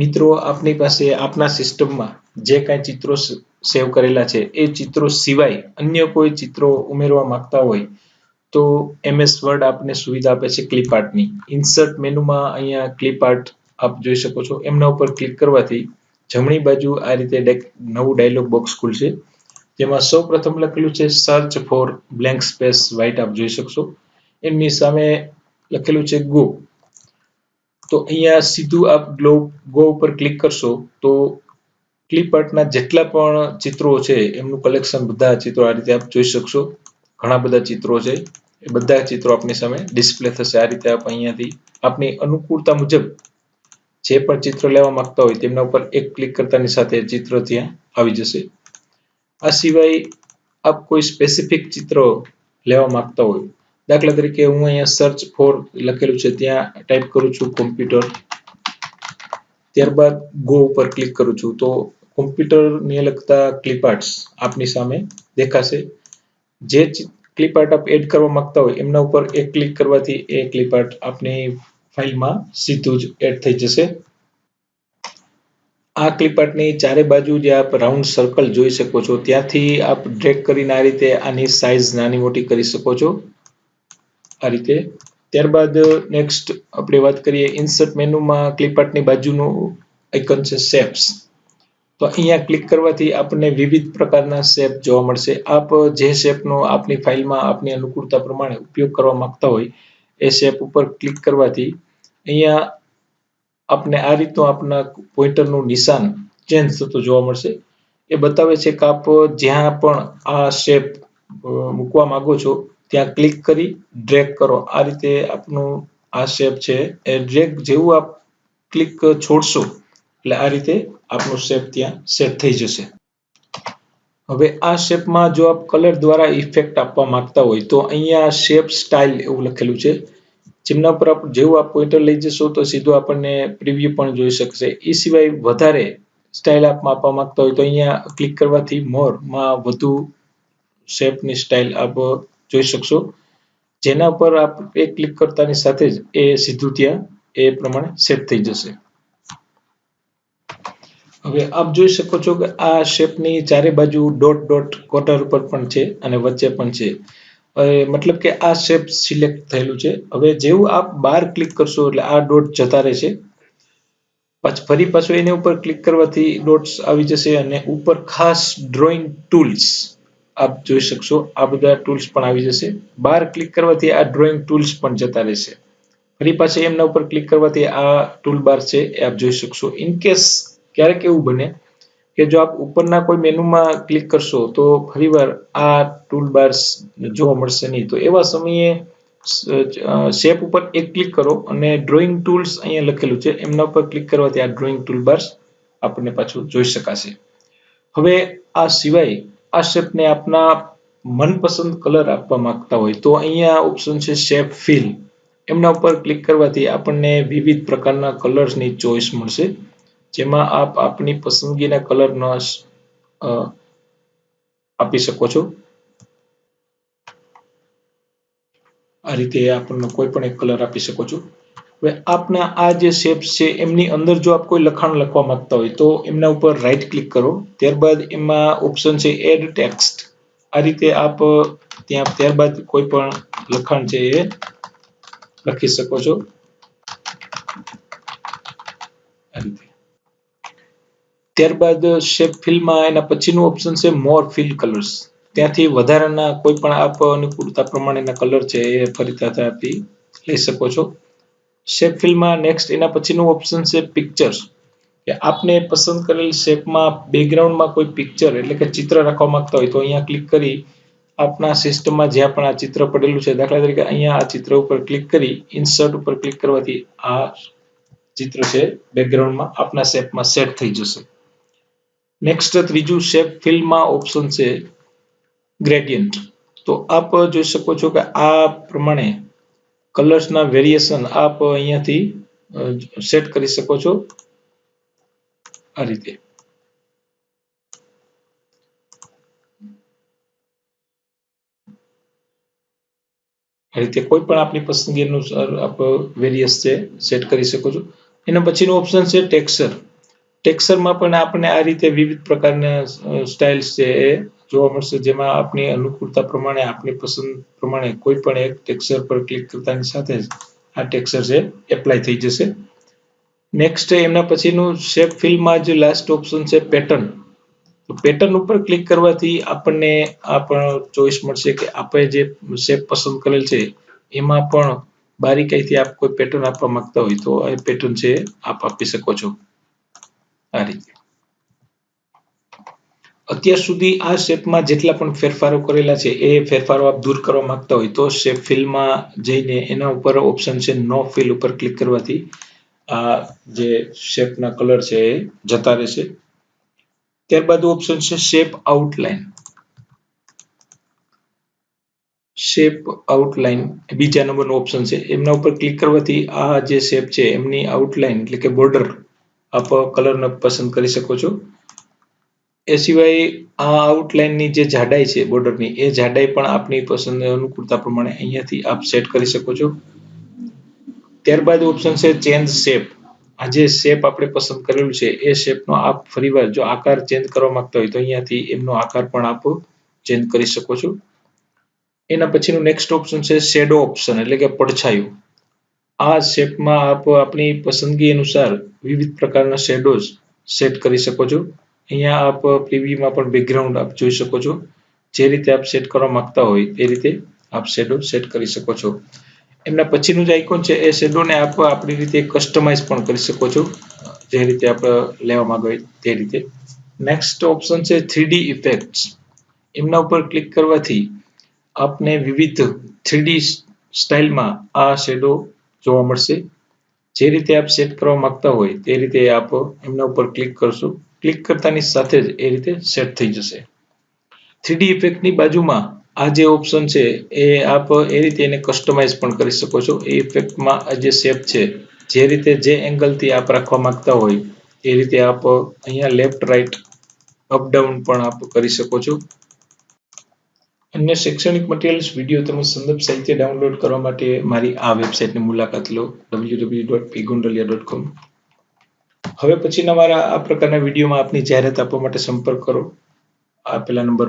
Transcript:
મિત્રો, આપની પાસે આપના સિસ્ટમમાં જે કાંઈ ચિત્રો સેવ કરેલા છે, એ ચિત્રો સિવાય અન્ય કોઈ ચિત્રો ઉમેરવા માંગતા હોય, તો એમએસ વર્ડ આપને સુવિધા આપે છે ક્લિપ આર્ટની ઇન્સર્ટ મેનુમાં અહીંયા ક્લિપ આર્ટ આપ જોઈ શકો છો. એમના ઉપર ક્લિક કરવાથી જમણી બાજુ આ રીતે નવું ડાયલોગ બોક્સ ખુલશે, જેમાં સૌ પ્રથમ લખેલું છે search for blank space white આપ જોઈ શકશો. એમની સામે લખેલું છે ગો તો અહીંયા સીધું આપ ગ્લો ગો ઉપર ક્લિક કરશો તો ક્લિપ આર્ટના જેટલા પણ ચિત્રો છે, એમનું કલેક્શન બધા ચિત્રો આ રીતે આપ જોઈ શકશો. ઘણા બધા ચિત્રો છે, એ બધા ચિત્રો આપની સામે ડિસ્પ્લે થશે. આ રીતે આપ અહીંયાથી આપની અનુકૂળતા મુજબ જે પણ ચિત્ર લેવા માંગતા હોય તેમના ઉપર એક ક્લિક કરતાની સાથે ચિત્ર ત્યાં આવી જશે. આ સિવાય આપ કોઈ સ્પેસિફિક ચિત્રો લેવા માંગતા હોય દાખલા તરીકે હું અહીંયા સર્ચ ફોર લખેલું છે, ત્યાં ટાઈપ કરું છું કોમ્પ્યુટર ત્યારબાદ ગો ઉપર ક્લિક કરું છું. તો કોમ્પ્યુટરને લગતા ક્લિપ આર્ટ્સ આપની સામે દેખાશે. જે ક્લિપ આર્ટ આપ એડ કરવા માંગતા હોય, એમના ઉપર એક ક્લિક કરવાથી એ ક્લિપ આર્ટ આપની ફાઇલમાં સીધું જ એડ થઈ જશે. આ ક્લિપઆર્ટની ચારે બાજુ જે આપ રાઉન્ડ સર્કલ જોઈ શકો છો, ત્યાંથી આપ ડ્રેક કરીને આ રીતે આની સાઇઝ નાની મોટી કરી શકો છો. આ રીતે. ત્યારબાદ નેક્સ્ટ આપણે વાત કરીએ ઇન્સર્ટ મેનુમાં ક્લિપઆર્ટની બાજુનું આઇકન છે શેપ્સ તો અહીંયા ક્લિક કરવાથી આપણને વિવિધ પ્રકારના શેપ જોવા મળશે. આપ જે શેપનો આપની ફાઇલમાં આપની અનુકૂળતા પ્રમાણે ઉપયોગ કરવા માંગતા હોય, એ શેપ ઉપર ક્લિક કરવાથી અહીંયા આપને આ રીતનું આપના પોઈન્ટરનું નિશાન ચેન્જ થતું જોવા મળશે. એ બતાવે છે કે આપ જ્યાં પણ આ શેપ મૂકવા માંગો છો ત્યાં ક્લિક કરી ડ્રેગ કરો. આ રીતે આપનું આ શેપ છે. એ ડ્રેગ જેવું આપ ક્લિક છોડશો, એટલે આ રીતે આપનું શેપ ત્યાં સેટ થઈ જશે. હવે આ શેપમાં જો આપ કલર દ્વારા ઇફેક્ટ આપવા માંગતા હોય, તો અહીંયા શેપ સ્ટાઇલ એવું લખેલું છે. જેમના પર આપ જેવું આપ પોઈન્ટર લઈ જશો, તો સીધું આપણને પ્રિવ્યુ પણ જોઈ શકશે. એ સિવાય વધારે સ્ટાઇલ આપમાં આપવા માંગતા હોય, તો અહીંયા ક્લિક કરવાથી મોરમાં વધુ શેપની સ્ટાઇલ આપ જોઈ શકશો. જેના પર આપ એ ક્લિક કરતાની સાથે જ એ સીધું ત્યાં એ પ્રમાણે સેટ થઈ જશે. હવે આપ જોઈ શકો છો કે આ શેપની ચારે બાજુ ડોટ ડોટ કોર્નર ઉપર પણ છે અને વચ્ચે પણ છે. મતલબ કે આ શેપ સિલેક્ટ થયેલું છે. હવે જેવું આપ બાર ક્લિક કરશો એટલે આ ડોટ જતા રહેશે. પછી, ફરી પાછું એની ઉપર ક્લિક કરવાથી ડોટ્સ આવી જશે અને ઉપર ખાસ ડ્રોઈંગ ટૂલ્સ આપ જોઈ શકશો, આ બધા ટૂલ્સ પણ આવી જશે. બાર ક્લિક કરવાથી આ ડ્રોઈંગ ટૂલ્સ પણ જતા રહેશે. ફરી પાછી એમના ઉપર ક્લિક કરવાથી આ ટૂલ બાર છે એ આપ જોઈ શકશો. ઇન કેસ ક્યારેક એવું બને કે જો આપ ઉપરના કોઈ મેનુમાં ક્લિક કરશો, તો ફરીવાર આ ટૂલ બાર્સ જોવા મળશે નહીં. તો એવા સમયે શેપ ઉપર એક ક્લિક કરો અને ડ્રોઈંગ ટૂલ્સ અહીંયા લખેલું છે. એમના ઉપર ક્લિક કરવાથી આ ડ્રોઈંગ ટૂલ બાર્સ આપણને પાછું જોઈ શકાશે. હવે આ સિવાય આ શેપને આપના મનપસંદ કલર આપવા માંગતા હોય તો અહીંયા ઓપ્શન છે શેપ ફિલ એમના ઉપર ક્લિક કરવાથી આપણને વિવિધ પ્રકારના કલર્સની ચોઈસ મળશે. જેમાં આપ આપની પસંદગીના કલરનો આપી શકો છો. આ રીતે આપણને કોઈ પણ એક કલર આપી શકો છો. હવે આપના આ જે શેપ્સ છે, એમની અંદર જો આપ કોઈ લખાણ લખવા માંગતા હોય, તો એમના ઉપર રાઈટ ક્લિક કરો. ત્યારબાદ એમાં ઓપ્શન છે એડ ટેક્સ્ટ આ રીતે આપ, ત્યાં, ત્યારબાદ કોઈ પણ લખાણ છે એ લખી શકો છો. ત્યારબાદ શેપ ફિલમાં એના પછીનું ઓપ્શન છે મોર ફિલ કલર્સ ત્યાંથી વધારાના કોઈ પણ આપ અનુકૂળતા પ્રમાણેના કલર છે એ ફરી ફરીથી આપી લઈ શકો છો. શેપ ફિલમાં નેક્સ્ટ એના પછીનું ઓપ્શન છે પિક્ચર્સ કે આપને પસંદ કરેલ શેપમાં બેકગ્રાઉન્ડમાં કોઈ પિક્ચર એટલે કે ચિત્ર રાખવા માંગતા હોય તો અહીંયા ક્લિક કરી આપના સિસ્ટમમાં જ્યાં પણ આ ચિત્ર પડેલું છે, દાખલા તરીકે અહીંયા આ ચિત્ર ઉપર ક્લિક કરી ઇન્સર્ટ ઉપર ક્લિક કરવાથી આ ચિત્ર છે બેકગ્રાઉન્ડમાં આપના શેપમાં સેટ થઈ જશે. નેક્સ્ટ ત્રીજું શેપ ફિલમાં ઓપ્શન છે ગ્રેડિયન્ટ તો આપ જોઈ શકો છો કે આ પ્રમાણે કલર્સના વેરિએશન આપ અહીંયાથી સેટ કરી શકો છો. આ રીતે. આ રીતે કોઈ પણ આપની પસંદગી અનુસાર આપ વેરિયસ છે સેટ કરી શકો છો. એના પછીનું ઓપ્શન છે ટેક્સચર ટેક્સચરમાં પણ આપણને આ રીતે વિવિધ પ્રકારના સ્ટાઇલ્સ છે એ જોવા મળશે. જેમાં આપની અનુકૂળતા પ્રમાણે, આપની પસંદ પ્રમાણે કોઈ પણ એક ટેક્સચર પર ક્લિક કરતાની સાથે જ આ ટેક્સચર છે એપ્લાય થઈ જશે. નેક્સ્ટ એમના પછીનું શેપ ફિલમાં જે લાસ્ટ ઓપ્શન છે પેટર્ન તો પેટર્ન ઉપર ક્લિક કરવાથી આપણને આ પણ ચોઈસ મળશે કે આપણે જે શેપ પસંદ કરેલ છે, એમાં પણ બારીકાઈથી આપ કોઈ પેટર્ન આપવા માંગતા હોય તો એ પેટર્ન છે, આપ આપી શકો છો. આ રીતે. અત્યાર સુધી આ શેપમાં જેટલા પણ ફેરફારો કરેલા છે, એ ફેરફારો આપ દૂર કરવા માંગતા હોય તો શેપ ફિલમાં જઈને એના ઉપર ઓપ્શન છે, નો ફિલ ઉપર ક્લિક કરવાથી આ જે શેપના કલર છે એ જતા રહેશે. ત્યારબાદ ઓપ્શન છે, શેપ આઉટલાઇન. શેપ આઉટલાઇન, બીજા નંબરનો ઓપ્શન છે, એમના ઉપર ક્લિક કરવાથી આ જે શેપ છે, એમની આઉટલાઇન એટલે કે બોર્ડર, આપ કલરને પસંદ કરી શકો છો. એ સિવાય આ આઉટલાઇનની જે જાડાઈ છે બોર્ડરની એ જાડાઈ પણ આપની પસંદ અનુકૂળતા પ્રમાણે અહીંયાથી આપ સેટ કરી શકો છો. ત્યારબાદ ઓપ્શન છે ચેન્જ શેપ આ જે શેપ આપણે પસંદ કરેલું છે, એ શેપનો આપ ફરીવાર જો આકાર ચેન્જ કરવા માંગતા હોય તો અહીંયાથી એમનો આકાર પણ આપ ચેન્જ કરી શકો છો. એના પછીનું નેક્સ્ટ ઓપ્શન છે શેડો ઓપ્શન એટલે કે પડછાયું. આ શેપમાં આપ આપણી પસંદગી અનુસાર વિવિધ પ્રકારના શેડોઝ સેટ કરી શકો છો. અહીંયા આપ પ્રીવ્યુમાં પણ બેકગ્રાઉન્ડ આપ જોઈ શકો છો. જે રીતે આપ સેટ કરવા માંગતા હોય એ રીતે આપ શેડો સેટ કરી શકો છો. એમના પછીનું જે આઇકોન છે એ શેડોને આપ આપણી રીતે કસ્ટમાઇઝ પણ કરી શકો છો. જે રીતે આપણે લેવા માંગો તે રીતે. નેક્સ્ટ ઓપ્શન છે થ્રીડી ઇફેક્ટ્સ એમના ઉપર ક્લિક કરવાથી આપને વિવિધ થ્રીડી સ્ટાઇલમાં આ શેડો જોવા મળશે. જે રીતે આપ સેટ કરવા માંગતા હોય તે રીતે આપ એમના ઉપર ક્લિક કરશો. ક્લિક કરતાની સાથે જ એ રીતે સેટ થઈ જશે. થ્રીડી ઇફેક્ટની બાજુમાં આ જે ઓપ્શન છે, એ આપ એ રીતે એને કસ્ટમાઇઝ પણ કરી શકો છો. એ ઇફેક્ટમાં આ જે શેપ છે, જે રીતે જે એંગલથી આપ રાખવા માંગતા હોય, એ રીતે આપ અહીંયા લેફ્ટ રાઈટ અપ ડાઉન પણ આપ કરી શકો છો. અન્ય શૈક્ષણિક મટીરિયલ્સ વીડિયો તેમજ સંદર્ભ સાહિત્ય ડાઉનલોડ કરવા માટે મારી આ વેબસાઇટની મુલાકાત લો W dot Pgundaliya dot com હવે પછીના મારા આ પ્રકારના વિડીયોમાં આપની જાહેરાત આપવા માટે સંપર્ક કરો. આપેલા નંબર પર